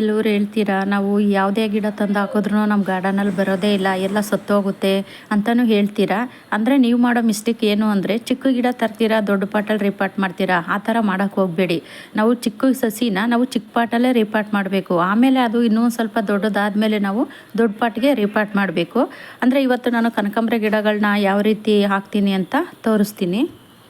ಕೆಲವ್ರು ಹೇಳ್ತೀರಾ, ನಾವು ಯಾವುದೇ ಗಿಡ ತಂದು ಹಾಕಿದ್ರು ನಮ್ಮ ಗಾರ್ಡನಲ್ಲಿ ಬರೋದೇ ಇಲ್ಲ, ಎಲ್ಲ ಸತ್ತೋಗುತ್ತೆ ಅಂತಲೂ ಹೇಳ್ತೀರಾ? ಅಂದರೆ ನೀವು ಮಾಡೋ ಮಿಸ್ಟೇಕ್ ಏನು ಅಂದರೆ, ಚಿಕ್ಕ ಗಿಡ ತರ್ತೀರಾ, ದೊಡ್ಡ ಪಾಟಲ್ಲಿ ರಿಪಾರ್ಟ್ ಮಾಡ್ತೀರಾ, ಆ ಥರ ಮಾಡೋಕ್ಕೆ ಹೋಗಬೇಡಿ. ನಾವು ಚಿಕ್ಕ ಸಸಿನ ನಾವು ಚಿಕ್ಕ ಪಾಟಲ್ಲೇ ರಿಪಾರ್ಟ್ ಮಾಡಬೇಕು. ಆಮೇಲೆ ಅದು ಇನ್ನೂ ಸ್ವಲ್ಪ ದೊಡ್ಡದಾದಮೇಲೆ ನಾವು ದೊಡ್ಡ ಪಾಟ್ಗೆ ರಿಪಾರ್ಟ್ ಮಾಡಬೇಕು. ಅಂದರೆ ಇವತ್ತು ನಾನು ಕನಕಾಂಬ್ರ ಗಿಡಗಳನ್ನ ಯಾವ ರೀತಿ ಹಾಕ್ತೀನಿ ಅಂತ ತೋರಿಸ್ತೀನಿ.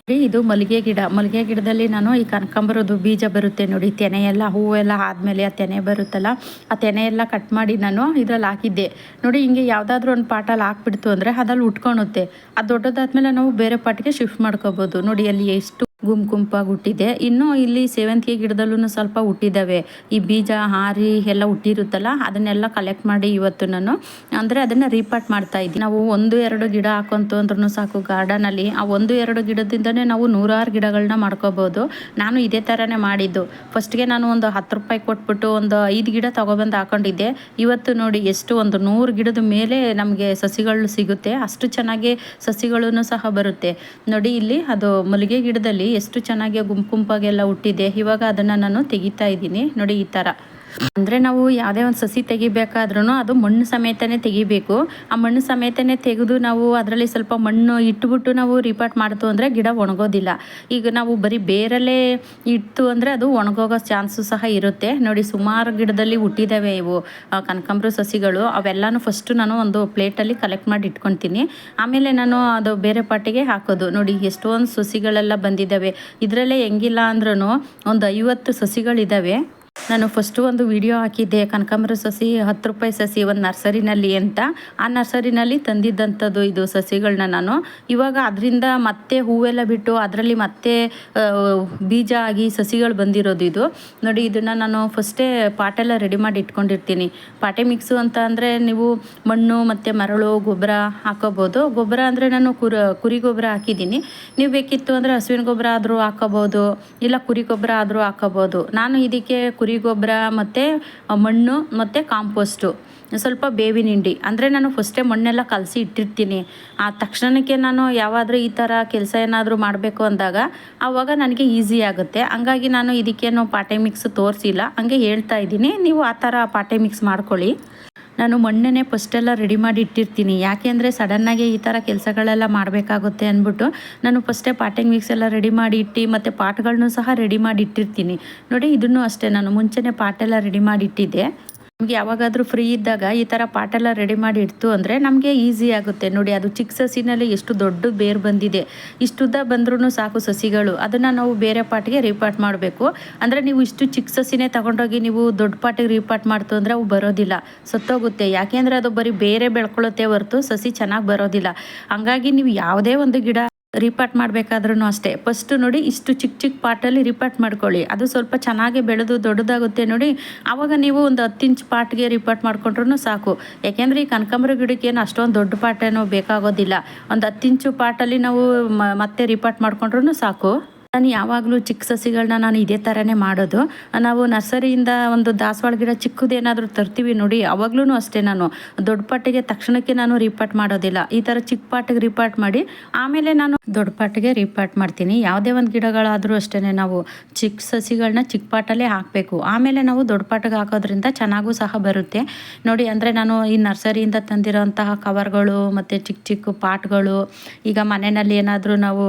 ಇದು ಮಲ್ಲಿಗೆ ಗಿಡ. ಮಲ್ಲಿಗೆ ಗಿಡದಲ್ಲಿ ನಾನು ಈ ಕನಕಾಂಬರದ್ದು ಬೀಜ ಬರುತ್ತೆ ನೋಡಿ ತೆನೆ ಎಲ್ಲ ಹೂವೆಲ್ಲ ಆದಮೇಲೆ ಆ ತೆನೆ ಬರುತ್ತಲ್ಲ, ಆ ತೆನೆ ಎಲ್ಲ ಕಟ್ ಮಾಡಿ ನಾನು ಇದ್ರಲ್ಲಿ ಹಾಕಿದ್ದೆ. ನೋಡಿ, ಹಿಂಗೆ ಯಾವುದಾದ್ರೂ ಒಂದು ಪಾಟಲ್ಲಿ ಹಾಕ್ಬಿಡ್ತು ಅಂದರೆ ಅದಲ್ಲಿ ಉಟ್ಕೊಳುತ್ತೆ ಅದು ದೊಡ್ಡದಾದ್ಮೇಲೆ ನಾವು ಬೇರೆ ಪಾಟಿಗೆ ಶಿಫ್ಟ್ ಮಾಡ್ಕೋಬೋದು. ನೋಡಿ, ಅಲ್ಲಿ ಎಷ್ಟು ಗುಂಪು ಗುಂಪಾಗಿ ಹುಟ್ಟಿದೆ. ಇನ್ನು ಇಲ್ಲಿ ಸೇವಂತಿಗೆ ಗಿಡದಲ್ಲೂ ಸ್ವಲ್ಪ ಹುಟ್ಟಿದ್ದಾವೆ ಈ ಬೀಜ, ಹಾರಿ ಎಲ್ಲ ಹುಟ್ಟಿರುತ್ತಲ್ಲ, ಅದನ್ನೆಲ್ಲ ಕಲೆಕ್ಟ್ ಮಾಡಿ ಇವತ್ತು ನಾನು, ಅಂದರೆ ಅದನ್ನು ರೀಪಾಟ್ ಮಾಡ್ತಾ ಇದ್ದೀನಿ. ನಾವು ಒಂದು, ಎರಡು ಗಿಡ ಹಾಕೊಂತು ಅಂದ್ರೂ ಸಾಕು. ಗಾರ್ಡನಲ್ಲಿ ಆ ಒಂದು, ಎರಡು ಗಿಡದಿಂದನೇ ನಾವು ನೂರಾರು ಗಿಡಗಳನ್ನ ಮಾಡ್ಕೋಬೋದು. ನಾನು ಇದೇ ಥರನೇ ಮಾಡಿದ್ದು. ಫಸ್ಟ್ಗೆ ನಾನು ಒಂದು ಹತ್ತು ರೂಪಾಯಿ ಕೊಟ್ಬಿಟ್ಟು ಒಂದು ಐದು ಗಿಡ ತೊಗೊಬಂದು ಹಾಕೊಂಡಿದ್ದೆ. ಇವತ್ತು ನೋಡಿ ಎಷ್ಟು ಒಂದು ನೂರು ಗಿಡದ ಮೇಲೆ ನಮಗೆ ಸಸಿಗಳು ಸಿಗುತ್ತೆ. ಅಷ್ಟು ಚೆನ್ನಾಗಿ ಸಸಿಗಳೂ ಸಹ ಬರುತ್ತೆ. ನೋಡಿ ಇಲ್ಲಿ ಅದು ಮಲ್ಲಿಗೆ ಗಿಡದಲ್ಲಿ ಎಷ್ಟು ಚೆನ್ನಾಗಿ ಗುಂಪು ಗುಂಪಾಗೆಲ್ಲ ಹುಟ್ಟಿದೆ ಇವಾಗ ಅದನ್ನು ನಾನು ತೆಗಿತಾ ಇದ್ದೀನಿ. ನೋಡಿ ಈ ಥರ ಅಂದರೆ ನಾವು ಯಾವುದೇ ಒಂದು ಸಸಿ ತೆಗಿಬೇಕಾದ್ರೂ ಅದು ಮಣ್ಣು ಸಮೇತನೇ ತೆಗಿಬೇಕು. ಆ ಮಣ್ಣು ಸಮೇತನೇ ತೆಗೆದು ನಾವು ಅದರಲ್ಲಿ ಸ್ವಲ್ಪ ಮಣ್ಣು ಇಟ್ಬಿಟ್ಟು ನಾವು ರಿಪಾರ್ಟ್ ಮಾಡ್ತು ಅಂದರೆ ಗಿಡ ಒಣಗೋದಿಲ್ಲ. ಈಗ ನಾವು ಬರೀ ಬೇರಲ್ಲೇ ಇಟ್ಟು ಅಂದರೆ ಅದು ಒಣಗೋಗೋ ಚಾನ್ಸು ಸಹ ಇರುತ್ತೆ. ನೋಡಿ ಸುಮಾರು ಗಿಡದಲ್ಲಿ ಹುಟ್ಟಿದ್ದಾವೆ ಇವು ಕನಕಾಂಬರ ಸಸಿಗಳು. ಅವೆಲ್ಲನೂ ಫಸ್ಟು ನಾನು ಒಂದು ಪ್ಲೇಟಲ್ಲಿ ಕಲೆಕ್ಟ್ ಮಾಡಿ ಇಟ್ಕೊತೀನಿ. ಆಮೇಲೆ ನಾನು ಅದು ಬೇರೆ ಪಾಟಿಗೆ ಹಾಕೋದು. ನೋಡಿ ಎಷ್ಟೊಂದು ಸಸಿಗಳೆಲ್ಲ ಬಂದಿದ್ದಾವೆ ಇದರಲ್ಲೇ ಹೆಂಗಿಲ್ಲ ಅಂದ್ರೂ ಒಂದು ಐವತ್ತು ಸಸಿಗಳಿದ್ದಾವೆ ನಾನು ಫಸ್ಟು ಒಂದು ವಿಡಿಯೋ ಹಾಕಿದ್ದೆ, ಕನಕಾಂಬರ ಸಸಿ, ಹತ್ತು ರೂಪಾಯಿ ಸಸಿ ಒಂದು ನರ್ಸರಿನಲ್ಲಿ ಅಂತ. ಆ ನರ್ಸರಿನಲ್ಲಿ ತಂದಿದ್ದಂಥದ್ದು ಇದು ಸಸಿಗಳನ್ನ ನಾನು. ಇವಾಗ ಅದರಿಂದ ಮತ್ತೆ ಹೂವೆಲ್ಲ ಬಿಟ್ಟು ಅದರಲ್ಲಿ ಮತ್ತೆ ಬೀಜ ಆಗಿ ಸಸಿಗಳು ಬಂದಿರೋದು ಇದು. ನೋಡಿ, ಇದನ್ನು ನಾನು ಫಸ್ಟೇ ಪಾಟೆಲ್ಲ ರೆಡಿ ಮಾಡಿ ಇಟ್ಕೊಂಡಿರ್ತೀನಿ. ಪಾಟೆ ಮಿಕ್ಸು ಅಂತ ಅಂದರೆ ನೀವು ಮಣ್ಣು ಮತ್ತು ಮರಳು, ಗೊಬ್ಬರ ಹಾಕೋಬೋದು. ಗೊಬ್ಬರ ಅಂದರೆ ನಾನು ಕುರ, ಕುರಿ ಗೊಬ್ಬರ ಹಾಕಿದ್ದೀನಿ. ನೀವು ಬೇಕಿತ್ತು ಅಂದರೆ ಹಸುವಿನ ಗೊಬ್ಬರ ಆದರೂ ಹಾಕೋಬೋದು, ಇಲ್ಲ ಕುರಿ ಗೊಬ್ಬರ ಆದರೂ ಹಾಕೋಬೋದು. ನಾನು ಇದಕ್ಕೆ ಕುರಿ ಗೊಬ್ಬರ ಮತ್ತು ಮಣ್ಣು ಮತ್ತು ಕಾಂಪೋಸ್ಟು. ಸ್ವಲ್ಪ ಬೇವಿನ ಹಿಂಡಿ. ಅಂದರೆ ನಾನು ಫಸ್ಟೇ ಮಣ್ಣೆಲ್ಲ ಕಲಸಿ ಇಟ್ಟಿರ್ತೀನಿ. ಆ ತಕ್ಷಣಕ್ಕೆ ನಾನು ಯಾವಾದರೂ ಈ ಥರ ಕೆಲಸ ಏನಾದರೂ ಮಾಡಬೇಕು ಅಂದಾಗ, ಆವಾಗ ನನಗೆ ಈಸಿ ಆಗುತ್ತೆ. ಹಂಗಾಗಿ ನಾನು ಇದಕ್ಕೇನು ಪಾಟೆ ಮಿಕ್ಸ್ ತೋರಿಸಿಲ್ಲ. ಹಂಗೆ ಹೇಳ್ತಾ ಇದ್ದೀನಿ. ನೀವು ಆ ಥರ ಪಾಟೆ ಮಿಕ್ಸ್ ಮಾಡ್ಕೊಳ್ಳಿ. ನಾನು ಮೊನ್ನೆ ಫಸ್ಟೆಲ್ಲ ರೆಡಿ ಮಾಡಿ ಇಟ್ಟಿರ್ತೀನಿ. ಯಾಕೆ ಅಂದರೆ ಸಡನ್ನಾಗಿ ಈ ಥರ ಕೆಲಸಗಳೆಲ್ಲ ಮಾಡಬೇಕಾಗುತ್ತೆ ಅಂದ್ಬಿಟ್ಟು ನಾನು ಫಸ್ಟೇ ಪಾಟಿಂಗ್ ಮಿಕ್ಸ್ ಎಲ್ಲ ರೆಡಿ ಮಾಡಿ ಇಟ್ಟು ಮತ್ತು ಪಾಟ್ಗಳನ್ನೂ ಸಹ ರೆಡಿ ಮಾಡಿ ಇಟ್ಟಿರ್ತೀನಿ. ನೋಡಿ, ಇದನ್ನು ಅಷ್ಟೇ ನಾನು ಮುಂಚೆನೇ ಪಾಟೆಲ್ಲ ರೆಡಿ ಮಾಡಿ ಇಟ್ಟಿದ್ದೆ. ನಮಗೆ ಯಾವಾಗಾದರೂ ಫ್ರೀ ಇದ್ದಾಗ ಈ ಥರ ಪಾಟೆಲ್ಲ ರೆಡಿ ಮಾಡಿ ಇಡ್ತು ಅಂದರೆ ನಮಗೆ ಈಸಿ ಆಗುತ್ತೆ. ನೋಡಿ, ಅದು ಚಿಕ್ಕ ಸಸಿನಲ್ಲಿ ಎಷ್ಟು ದೊಡ್ಡ ಬೇರು ಬಂದಿದೆ. ಇಷ್ಟುದ್ದ ಬಂದ್ರೂ ಸಾಕು ಸಸಿಗಳು. ಅದನ್ನು ನಾವು ಬೇರೆ ಪಾಟಿಗೆ ರೀಪಾಟ್ ಮಾಡಬೇಕು. ಅಂದರೆ ನೀವು ಇಷ್ಟು ಚಿಕ್ಕ ಸಸಿನೇ ತಗೊಂಡೋಗಿ ನೀವು ದೊಡ್ಡ ಪಾಟಿಗೆ ರೀಪಾಟ್ ಮಾಡ್ತು ಅಂದರೆ ಅವು ಬರೋದಿಲ್ಲ. ಸತ್ತೋಗುತ್ತೆ. ಯಾಕೆಂದರೆ ಅದು ಬರೀ ಬೇರೆ ಬೆಳ್ಕೊಳ್ಳುತ್ತೆ ಹೊರತು ಸಸಿ ಚೆನ್ನಾಗಿ ಬರೋದಿಲ್ಲ. ಹಂಗಾಗಿ ನೀವು ಯಾವುದೇ ಒಂದು ಗಿಡ ರಿಪಾರ್ಟ್ ಮಾಡಬೇಕಾದ್ರೂ ಅಷ್ಟೇ. ಫಸ್ಟು ನೋಡಿ ಇಷ್ಟು ಚಿಕ್ಕ ಚಿಕ್ಕ ಪಾಟಲ್ಲಿ ರಿಪಾರ್ಟ್ ಮಾಡ್ಕೊಳ್ಳಿ. ಅದು ಸ್ವಲ್ಪ ಚೆನ್ನಾಗಿ ಬೆಳೆದು ದೊಡ್ಡದಾಗುತ್ತೆ ನೋಡಿ. ಆವಾಗ ನೀವು ಒಂದು ಹತ್ತು ಇಂಚ್ ಪಾಟ್ಗೆ ರಿಪಾರ್ಟ್ ಮಾಡ್ಕೊಂಡ್ರೂ ಸಾಕು. ಯಾಕೆಂದರೆ ಈ ಕನಕಾಂಬರ ಗಿಡಕ್ಕೆ ಏನು ಅಷ್ಟೊಂದು ದೊಡ್ಡ ಪಾಟೇನೋ ಬೇಕಾಗೋದಿಲ್ಲ. ಒಂದು ಹತ್ತು ಇಂಚು ಪಾಟಲ್ಲಿ ನಾವು ಮತ್ತೆ ರಿಪಾರ್ಟ್ ಮಾಡ್ಕೊಂಡ್ರೂ ಸಾಕು. ನಾನು ಯಾವಾಗಲೂ ಚಿಕ್ಕ ಸಸಿಗಳನ್ನ ನಾನು ಇದೇ ಥರನೇ ಮಾಡೋದು. ನಾವು ನರ್ಸರಿಯಿಂದ ಒಂದು ದಾಸವಾಳ ಗಿಡ ಚಿಕ್ಕದೇನಾದರೂ ತರ್ತೀವಿ ನೋಡಿ ಅವಾಗ್ಲೂ ಅಷ್ಟೇ ನಾನು. ದೊಡ್ಡ ಪಾಟಿಗೆ ತಕ್ಷಣಕ್ಕೆ ನಾನು ರಿಪಾರ್ಟ್ ಮಾಡೋದಿಲ್ಲ. ಈ ಥರ ಚಿಕ್ಕ ಪಾಟಿಗೆ ರಿಪಾರ್ಟ್ ಮಾಡಿ, ಆಮೇಲೆ ನಾನು ದೊಡ್ಡ ಪಾಟಿಗೆ ರಿಪಾರ್ಟ್ ಮಾಡ್ತೀನಿ. ಯಾವುದೇ ಒಂದು ಗಿಡಗಳಾದರೂ ಅಷ್ಟೇ ನಾವು ಚಿಕ್ಕ ಸಸಿಗಳನ್ನ ಚಿಕ್ಕ ಪಾಟಲ್ಲೇ ಹಾಕಬೇಕು. ಆಮೇಲೆ ನಾವು ದೊಡ್ಡ ಪಾಟಿಗೆ ಹಾಕೋದ್ರಿಂದ ಚೆನ್ನಾಗೂ ಸಹ ಬರುತ್ತೆ. ನೋಡಿ, ಅಂದರೆ ನಾನು ಈ ನರ್ಸರಿಯಿಂದ ತಂದಿರೋಂತಹ ಕವರ್ಗಳು ಮತ್ತು ಚಿಕ್ಕ ಚಿಕ್ಕ ಪಾಟ್ಗಳು, ಈಗ ಮನೆಯಲ್ಲಿ ಏನಾದರೂ ನಾವು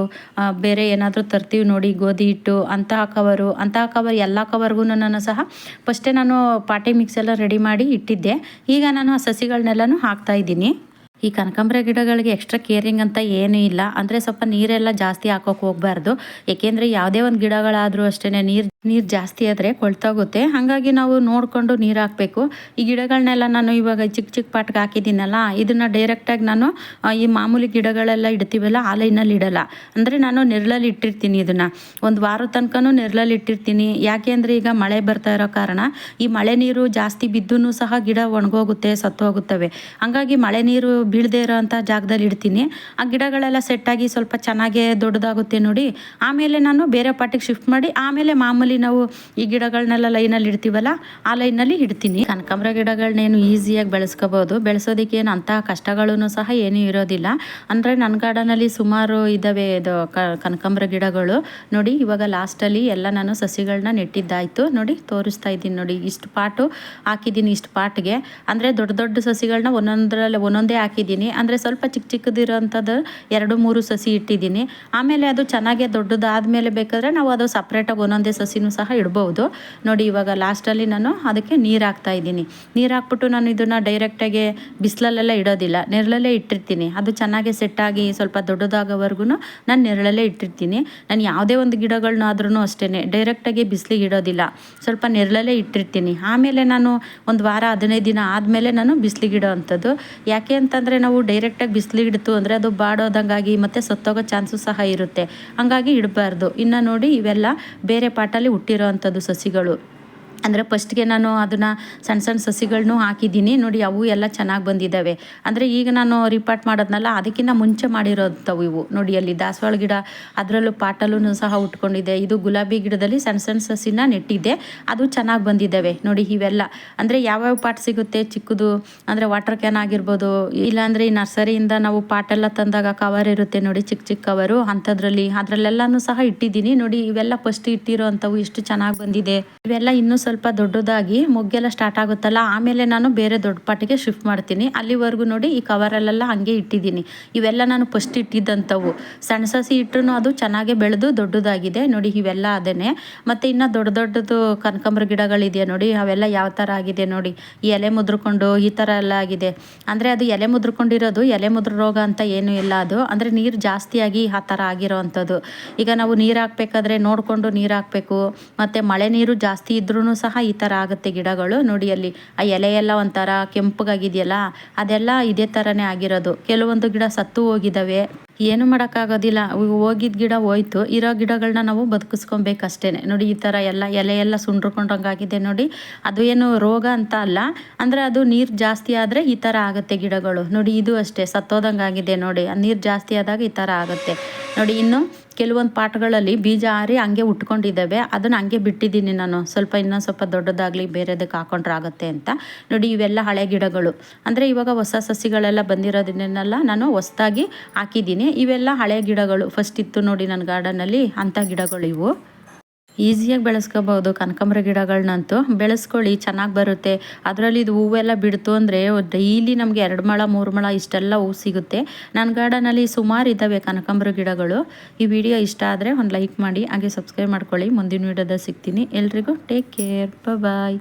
ಬೇರೆ ಏನಾದರೂ ತರ್ತೀವಿ ನೋಡಿ ಗೋಧಿ ಹಿಟ್ಟು, ಅಂತಹ ಕವರು ಅಂತಹ ಕವರ್ ಎಲ್ಲ ಕವರ್ಗೂ ನಾನು ಸಹ ಫಸ್ಟೇ ನಾನು ಪಾಟಿ ಮಿಕ್ಸ್ ಎಲ್ಲ ರೆಡಿ ಮಾಡಿ ಇಟ್ಟಿದ್ದೆ. ಈಗ ನಾನು ಆ ಸಸಿಗಳನ್ನೆಲ್ಲನೂ ಹಾಕ್ತಾ ಇದ್ದೀನಿ. ಈ ಕನಕಾಂಬರ ಗಿಡಗಳಿಗೆ ಎಕ್ಸ್ಟ್ರಾ ಕೇರಿಂಗ್ ಅಂತ ಏನೂ ಇಲ್ಲ. ಅಂದರೆ ಸ್ವಲ್ಪ ನೀರೆಲ್ಲ ಜಾಸ್ತಿ ಹಾಕೋಕೆ ಹೋಗಬಾರ್ದು. ಏಕೆಂದರೆ ಯಾವುದೇ ಒಂದು ಗಿಡಗಳಾದರೂ ಅಷ್ಟೇ ನೀರು ನೀರು ಜಾಸ್ತಿ ಆದರೆ ಕೊಳ್ತೋಗುತ್ತೆ. ಹಾಗಾಗಿ ನಾವು ನೋಡಿಕೊಂಡು ನೀರು ಹಾಕಬೇಕು. ಈ ಗಿಡಗಳನ್ನೆಲ್ಲ ನಾನು ಇವಾಗ ಚಿಕ್ಕ ಚಿಕ್ಕ ಪಾಟ್ಗೆ ಹಾಕಿದ್ದೀನಲ್ಲ, ಇದನ್ನು ಡೈರೆಕ್ಟಾಗಿ ನಾನು ಈ ಮಾಮೂಲಿ ಗಿಡಗಳೆಲ್ಲ ಇಡ್ತೀವಲ್ಲ, ಆ ಲೈನಲ್ಲಿ ಇಡಲ್ಲ. ಅಂದರೆ ನಾನು ನೆರಳಲ್ಲಿ ಇಟ್ಟಿರ್ತೀನಿ ಇದನ್ನು. ಒಂದು ವಾರ ತನಕನೂ ನೆರಳಲ್ಲಿ ಇಟ್ಟಿರ್ತೀನಿ. ಯಾಕೆ ಅಂದರೆ ಈಗ ಮಳೆ ಬರ್ತಾ ಇರೋ ಕಾರಣ, ಈ ಮಳೆ ನೀರು ಜಾಸ್ತಿ ಬಿದ್ದೂ ಸಹ ಗಿಡ ಒಣಗೋಗುತ್ತೆ, ಸತ್ತೋಗುತ್ತವೆ. ಹಂಗಾಗಿ ಮಳೆ ನೀರು ಬೀಳದೇ ಇರೋ ಅಂಥ ಜಾಗದಲ್ಲಿ ಇಡ್ತೀನಿ. ಆ ಗಿಡಗಳೆಲ್ಲ ಸೆಟ್ಟಾಗಿ ಸ್ವಲ್ಪ ಚೆನ್ನಾಗೇ ದೊಡ್ಡದಾಗುತ್ತೆ ನೋಡಿ. ಆಮೇಲೆ ನಾನು ಬೇರೆ ಪಾಟಿಗೆ ಶಿಫ್ಟ್ ಮಾಡಿ ಆಮೇಲೆ ಮಾಮೂಲಿ ನಾವು ಈ ಗಿಡಗಳನ್ನೆಲ್ಲ ಲೈನಲ್ಲಿ ಇಡ್ತೀವಲ್ಲ, ಆ ಲೈನಲ್ಲಿ ಇಡ್ತೀನಿ. ಕನಕಾಂಬರ ಗಿಡಗಳನ್ನೇನು ಈಸಿಯಾಗಿ ಬೆಳೆಸ್ಕೋಬೋದು. ಬೆಳೆಸೋದಕ್ಕೆ ಏನು ಅಂಥ ಕಷ್ಟಗಳೂ ಸಹ ಏನೂ ಇರೋದಿಲ್ಲ. ಅಂದರೆ ನನ್ನ ಗಾರ್ಡನಲ್ಲಿ ಸುಮಾರು ಇದ್ದಾವೆ ಇದು ಕನಕಾಂಬರ ಗಿಡಗಳು. ನೋಡಿ, ಇವಾಗ ಲಾಸ್ಟಲ್ಲಿ ಎಲ್ಲ ನಾನು ಸಸಿಗಳನ್ನ ನೆಟ್ಟಿದ್ದಾಯಿತು. ನೋಡಿ, ತೋರಿಸ್ತಾ ಇದ್ದೀನಿ ನೋಡಿ, ಇಷ್ಟು ಪಾಟು ಹಾಕಿದ್ದೀನಿ ಇಷ್ಟು ಪಾಟ್ಗೆ ಅಂದರೆ ದೊಡ್ಡ ದೊಡ್ಡ ಸಸಿಗಳನ್ನ ಒಂದೊಂದರಲ್ಲಿ ಒಂದೊಂದೇ ಹಾಕಿದ್ದೀನಿ. ಅಂದರೆ ಸ್ವಲ್ಪ ಚಿಕ್ಕ ಚಿಕ್ಕದಿರೋಂಥದ್ದು ಎರಡು ಮೂರು ಸಸಿ ಇಟ್ಟಿದ್ದೀನಿ. ಆಮೇಲೆ ಅದು ಚೆನ್ನಾಗೆ ದೊಡ್ಡದಾದ್ಮೇಲೆ ಬೇಕಾದರೆ ನಾವು ಅದು ಸಪ್ರೇಟಾಗಿ ಒಂದೊಂದೇ ಸಸಿನೂ ಸಹ ಇಡ್ಬೋದು. ನೋಡಿ ಇವಾಗ ಲಾಸ್ಟಲ್ಲಿ ನಾನು ಅದಕ್ಕೆ ನೀರು ಹಾಕ್ತಾ ಇದ್ದೀನಿ. ನೀರು ಹಾಕ್ಬಿಟ್ಟು ನಾನು ಇದನ್ನು ಡೈರೆಕ್ಟಾಗಿ ಬಿಸಿಲಲ್ಲೆಲ್ಲ ಇಡೋದಿಲ್ಲ. ನೆರಳಲ್ಲೇ ಇಟ್ಟಿರ್ತೀನಿ. ಅದು ಚೆನ್ನಾಗಿ ಸೆಟ್ಟಾಗಿ ಸ್ವಲ್ಪ ದೊಡ್ಡದಾಗೋವರೆಗೂ ನಾನು ನೆರಳಲ್ಲೇ ಇಟ್ಟಿರ್ತೀನಿ. ನಾನು ಯಾವುದೇ ಒಂದು ಗಿಡಗಳನ್ನಾದ್ರೂ ಅಷ್ಟೇ ಡೈರೆಕ್ಟಾಗಿ ಬಿಸಿಲಿಗೆ ಇಡೋದಿಲ್ಲ. ಸ್ವಲ್ಪ ನೆರಳಲ್ಲೇ ಇಟ್ಟಿರ್ತೀನಿ. ಆಮೇಲೆ ನಾನು ಒಂದು ವಾರ ಹದಿನೈದು ದಿನ ಆದಮೇಲೆ ನಾನು ಬಿಸಿಲಿಗೆ ಇಡೋ ಅಂಥದ್ದು ಯಾಕೆ ಅಂತಂದರೆ ನಾವು ಡೈರೆಕ್ಟಾಗಿ ಬಿಸಿಲಿಗೆ ಇಡ್ತು ಅಂದರೆ ಅದು ಬಾಡೋದಂಗಾಗಿ ಮತ್ತು ಸತ್ತೋಗೋ ಚಾನ್ಸು ಸಹ ಇರುತ್ತೆ. ಹಂಗಾಗಿ ಇಡಬಾರ್ದು. ಇನ್ನು ನೋಡಿ ಇವೆಲ್ಲ ಬೇರೆ ಪಾಟಲ್ಲಿ ಹುಟ್ಟಿರೋ ಅಂಥದ್ದು ಸಸಿಗಳು. ಅಂದರೆ ಫಸ್ಟ್ಗೆ ನಾನು ಅದನ್ನು ಸಣ್ಣ ಸಣ್ಣ ಸಸಿಗಳನ್ನೂ ಹಾಕಿದ್ದೀನಿ. ನೋಡಿ, ಅವು ಎಲ್ಲ ಚೆನ್ನಾಗಿ ಬಂದಿದ್ದಾವೆ ಅಂದರೆ ಈಗ ನಾನು ರಿಪಾರ್ಟ್ ಮಾಡೋದ್ನಲ್ಲ, ಅದಕ್ಕಿಂತ ಮುಂಚೆ ಮಾಡಿರೋಂಥವು ಇವು. ನೋಡಿ, ಅಲ್ಲಿ ದಾಸವಾಳ ಗಿಡ ಅದರಲ್ಲೂ ಪಾಟಲ್ಲೂ ಸಹ ಉಟ್ಕೊಂಡಿದೆ ಇದು ಗುಲಾಬಿ ಗಿಡದಲ್ಲಿ ಸಣ್ಣ ಸಣ್ಣ ಸಸಿನ ನೆಟ್ಟಿದ್ದೆ ಅದು ಚೆನ್ನಾಗಿ ಬಂದಿದ್ದಾವೆ ನೋಡಿ, ಇವೆಲ್ಲ. ಅಂದರೆ ಯಾವ್ಯಾವ ಪಾಟ್ ಸಿಗುತ್ತೆ? ಚಿಕ್ಕದು, ಅಂದರೆ ವಾಟರ್ ಕ್ಯಾನ್ ಆಗಿರ್ಬೋದು, ಇಲ್ಲಾಂದರೆ ಈ ನರ್ಸರಿಯಿಂದ ನಾವು ಪಾಟೆಲ್ಲ ತಂದಾಗ ಕವರ್ ಇರುತ್ತೆ ನೋಡಿ ಚಿಕ್ಕ ಚಿಕ್ಕ ಕವರು ಅಂಥದ್ರಲ್ಲಿ, ಅದರಲ್ಲೆಲ್ಲನೂ ಸಹ ಇಟ್ಟಿದ್ದೀನಿ. ನೋಡಿ, ಇವೆಲ್ಲ ಫಸ್ಟ್ ಇಟ್ಟಿರೋ ಅಂಥವು ಎಷ್ಟು ಚೆನ್ನಾಗಿ ಬಂದಿದೆ. ಇವೆಲ್ಲ ಇನ್ನೂ ದೊಡ್ಡದಾಗಿ ಮೊಗ್ಗೆಲ್ಲ ಸ್ಟಾರ್ಟ್ ಆಗುತ್ತಲ್ಲ, ಆಮೇಲೆ ನಾನು ಬೇರೆ ದೊಡ್ಡ ಪಾಟಿಗೆ ಶಿಫ್ಟ್ ಮಾಡ್ತೀನಿ. ಅಲ್ಲಿವರೆಗೂ ನೋಡಿ ಈ ಕವರಲ್ಲೆಲ್ಲ ಹಾಗೆ ಇಟ್ಟಿದ್ದೀನಿ. ಇವೆಲ್ಲ ನಾನು ಫಸ್ಟ್ ಇಟ್ಟಿದ್ದಂಥವು. ಸಣ್ಣ ಸಸಿ ಇಟ್ಟರು ಅದು ಚೆನ್ನಾಗೇ ಬೆಳೆದು ದೊಡ್ಡದಾಗಿದೆ. ನೋಡಿ ಇವೆಲ್ಲ ಅದೇನೆ. ಮತ್ತು ಇನ್ನು ದೊಡ್ಡ ದೊಡ್ಡದು ಕನಕಾಂಬರ ಗಿಡಗಳಿದೆಯಾ ನೋಡಿ, ಅವೆಲ್ಲ ಯಾವ ಥರ ಆಗಿದೆ ನೋಡಿ. ಈ ಎಲೆ ಮುದ್ರಕೊಂಡು ಈ ಥರ ಎಲ್ಲ ಆಗಿದೆ. ಅಂದರೆ ಅದು ಎಲೆ ಮುದ್ರಕೊಂಡಿರೋದು, ಎಲೆ ಮುದ್ರ ರೋಗ ಅಂತ ಏನೂ ಇಲ್ಲ ಅದು. ಅಂದರೆ ನೀರು ಜಾಸ್ತಿಯಾಗಿ ಆ ಥರ ಆಗಿರೋ ಅಂಥದ್ದು ಈಗ ನಾವು ನೀರು ಹಾಕ್ಬೇಕಾದ್ರೆ ನೋಡಿಕೊಂಡು ನೀರು ಹಾಕಬೇಕು. ಮತ್ತು ಮಳೆ ನೀರು ಜಾಸ್ತಿ ಇದ್ರೂ ಸಹ ಈ ಥರ ಆಗುತ್ತೆ ಗಿಡಗಳು. ನೋಡಿ ಅಲ್ಲಿ ಆ ಎಲೆ ಎಲ್ಲ ಒಂಥರ ಕೆಂಪಗಾಗಿದೆಯಲ್ಲ, ಅದೆಲ್ಲ ಇದೇ ಥರನೇ ಆಗಿರೋದು. ಕೆಲವೊಂದು ಗಿಡ ಸತ್ತು ಹೋಗಿದ್ದಾವೆ ಏನು ಮಾಡೋಕ್ಕಾಗೋದಿಲ್ಲ. ಹೋಗಿದ್ದ ಗಿಡ ಹೋಯ್ತು. ಇರೋ ಗಿಡಗಳನ್ನ ನಾವು ಬದುಕಿಸ್ಕೊಬೇಕಷ್ಟೇ ನೋಡಿ ಈ ಥರ ಎಲ್ಲ ಎಲೆ ಎಲ್ಲ ಸುಂಡ್ರಕೊಂಡಂಗಾಗಿದೆ ನೋಡಿ. ಅದು ಏನು ರೋಗ ಅಂತ ಅಲ್ಲ. ಅಂದರೆ ಅದು ನೀರು ಜಾಸ್ತಿ ಆದರೆ ಈ ಥರ ಆಗುತ್ತೆ ಗಿಡಗಳು. ನೋಡಿ ಇದು ಅಷ್ಟೇ, ಸತ್ತೋದಂಗಾಗಿದೆ ನೋಡಿ. ನೀರು ಜಾಸ್ತಿ ಆದಾಗ ಈ ಥರ ಆಗುತ್ತೆ. ನೋಡಿ ಇನ್ನು ಕೆಲವೊಂದು ಪಾಟ್ಗಳಲ್ಲಿ ಬೀಜ ಹಾರಿ ಹಂಗೆ ಉಟ್ಕೊಂಡಿದ್ದಾವೆ. ಅದನ್ನು ಹಂಗೆ ಬಿಟ್ಟಿದ್ದೀನಿ ನಾನು. ಸ್ವಲ್ಪ ಇನ್ನೊಂದು ಸ್ವಲ್ಪ ದೊಡ್ಡದಾಗಲಿ ಬೇರೆದಕ್ಕೆ ಹಾಕೊಂಡ್ರೆ ಆಗುತ್ತೆ ಅಂತ. ನೋಡಿ ಇವೆಲ್ಲ ಹಳೆ ಗಿಡಗಳು. ಅಂದರೆ ಇವಾಗ ಹೊಸ ಸಸಿಗಳೆಲ್ಲ ಬಂದಿರೋದನ್ನೆಲ್ಲ, ನಾನು ಹೊಸ್ದಾಗಿ ಹಾಕಿದ್ದೀನಿ. ಇವೆಲ್ಲ ಹಳೆ ಗಿಡಗಳು. ಫಸ್ಟ್ ಇತ್ತು ನೋಡಿ ನನ್ನ ಗಾರ್ಡನಲ್ಲಿ ಅಂಥ ಗಿಡಗಳು ಇವು ಈಸಿಯಾಗಿ ಬೆಳೆಸ್ಕೋಬೋದು. ಕನಕಾಂಬರ ಗಿಡಗಳನ್ನಂತೂ ಬೆಳೆಸ್ಕೊಳ್ಳಿ, ಚೆನ್ನಾಗಿ ಬರುತ್ತೆ. ಅದರಲ್ಲಿ ಇದು ಹೂವೆಲ್ಲ ಬಿಡ್ತು ಅಂದರೆ ಡೈಲಿ ನಮಗೆ ಎರಡು ಮಳ, ಮೂರು ಮಳ ಇಷ್ಟೆಲ್ಲ ಹೂವು ಸಿಗುತ್ತೆ. ನನ್ನ ಗಾರ್ಡನಲ್ಲಿ ಸುಮಾರು ಇದ್ದಾವೆ ಕನಕಾಂಬರ ಗಿಡಗಳು. ಈ ವಿಡಿಯೋ ಇಷ್ಟ ಆದರೆ ಒಂದು ಲೈಕ್ ಮಾಡಿ, ಹಾಗೆ ಸಬ್ಸ್ಕ್ರೈಬ್ ಮಾಡ್ಕೊಳ್ಳಿ. ಮುಂದಿನ ವಿಡಿಯೋದಲ್ಲಿ ಸಿಗ್ತೀನಿ. ಎಲ್ರಿಗೂ ಟೇಕ್ ಕೇರ್. ಬಾಯ್